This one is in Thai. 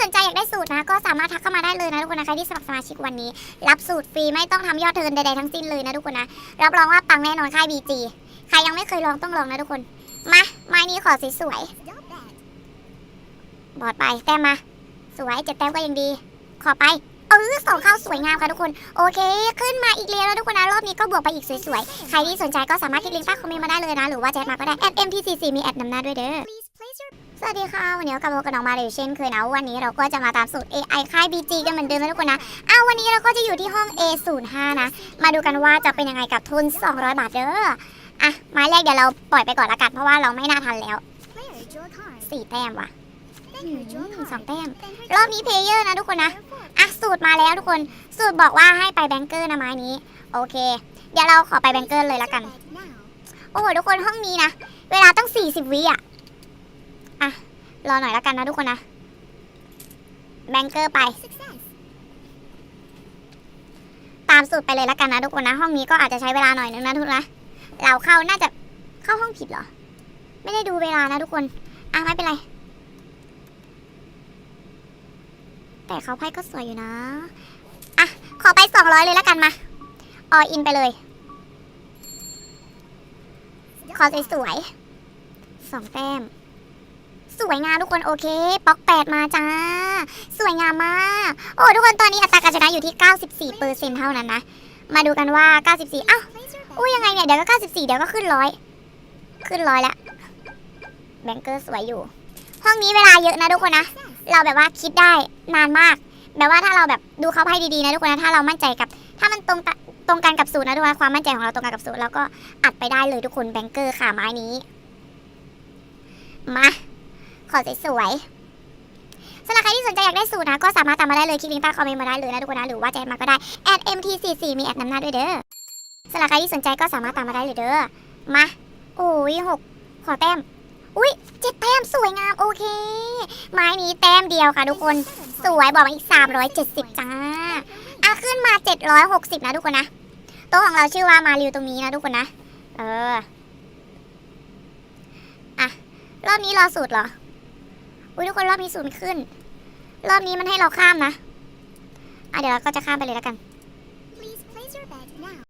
สนใจอยากได้สูตรนะ ก็สามารถทักเข้ามาได้เลยนะทุกคนนะใครที่สมัครสมาชิกวันนี้ รับสูตรฟรีไม่ต้องทำยอดเทินใดๆทั้งสิ้นเลยนะทุกคนนะรับรองว่าปังแน่นอนค่าย BG ใครยังไม่เคยลองต้องลองนะทุกคนมาไม้นี้ขอสวยบอดไปแต้มมา สวยเจ็ดแต้มก็ยังดี ขอไปเออสองเข้าสวยงามค่ะทุกคน โอเค ขึ้นมาอีกเรียแล้วทุกคนนะ รอบนี้ก็บวกไปอีกสวยๆ ใครที่สนใจก็สามารถคลิกลิงก์ใต้คอมเมนต์มาได้เลยนะ หรือว่าแชทมาก็ได้แอด MTCC มีแอดนำหน้าด้วยเด้อ สวัสดีค่ะ วันนี้เรากลับมาพบกับน้องมาเรยเช่นเคยนะ วันนี้เราก็จะมาตามสูตร AI ค่าย BG กันเหมือนเดิมนะทุกคนนะอ้าววันนี้เราก็จะอยู่ที่ห้อง A05 นะ มาดูกันว่าจะเป็นยังไงกับทุน 200 บาทเด้ออะไม้แรกเดี๋ยวเราปล่อยไปก่อนละกันเพราะว่าเราไม่น่าทันแล้วสี่แต้มว่ะสองแต้ม รอบนี้เพลเยอร์นะทุกคนนะอะสูตรมาแล้วทุกคน สูตรบอกว่าให้ไปแบงเกอร์นะไม้นี้ โอเค เดี๋ยวเราขอไปแบงเกอร์เลยละกัน โอ้โหทุกคนห้องนี้นะ เวลาต้อง40 วิอะอะ รอหน่อยและกันนะทุกคนนะ แบงเกอร์ไป ตามสูตรไปเลยและกันนะทุกคนนะ ห้องนี้ก็อาจจะใช้เวลาหน่อยนึงนะทุกคนนะ เราเข้าน่าจะเข้าห้องผิดเหรอ ไม่ได้ดูเวลานะทุกคน อะไม่เป็นไร แต่เขาไพ่ก็สวยอยู่นะ อะ ขอไป200เลยและกันมาออินไปเลย ขอสวยๆสองแต้ม สวยงามทุกคนโอเคป๊อกแปดมาจ้า สวยงามมาก โอ้ทุกคนตอนนี้อัตราการชนะอยู่ที่ 94เปอร์เซ็นเท่านั้นนะ มาดูกันว่า 94อ้าวอุ้ยยังไงเนี่ยเดี๋ยวก็ 94 เดี๋ยวก็ขึ้นร้อยขึ้นร้อยแล้วแบงเกอร์สวยอยู่ ห้องนี้เวลาเยอะนะทุกคนนะ เราแบบว่าคิดได้นานมาก แบบว่าถ้าเราแบบดูเขาไพ่ดีๆนะทุกคนนะถ้าเรามั่นใจกับ ถ้ามันตรงตรงกันกับสูตรนะทุกคนความมั่นใจของเราตรงกันกับสูตรแล้วก็อัดไปได้เลยทุกคนแบงเกอร์ค่ะไม้นี้มา ขอสวยๆสำหรับใครที่สนใจอยากได้สูตรนะ ก็สามารถตามมาได้เลยคลิกลิงก์ใต้คอมเมนต์มาได้เลยนะทุกคนนะหรือว่าแจ้มาก็ได้ @mt44 มีแอดนำหน้าด้วยเด้อสำหรับใครที่สนใจก็สามารถตามมาได้เลยเด้อมาโอ้ยหกขอแต้มอุ้ยเจ็ดแต้มสวยงามโอเค ไม้นี้แต้มเดียวค่ะทุกคนสวยบอกมาอีก 370 จ้าอะขึ้นมา 760 นะทุกคนนะโต๊ะของเราชื่อว่ามาริวตรงนี้นะทุกคนนะ เออ อะ รอบนี้รอสูตรเหรอ อุ้ยทุกคนรอบนี้ศูนย์ขึ้น รอบนี้มันให้เราข้ามนะ อะเดี๋ยวเราก็จะข้ามไปเลยแล้วกัน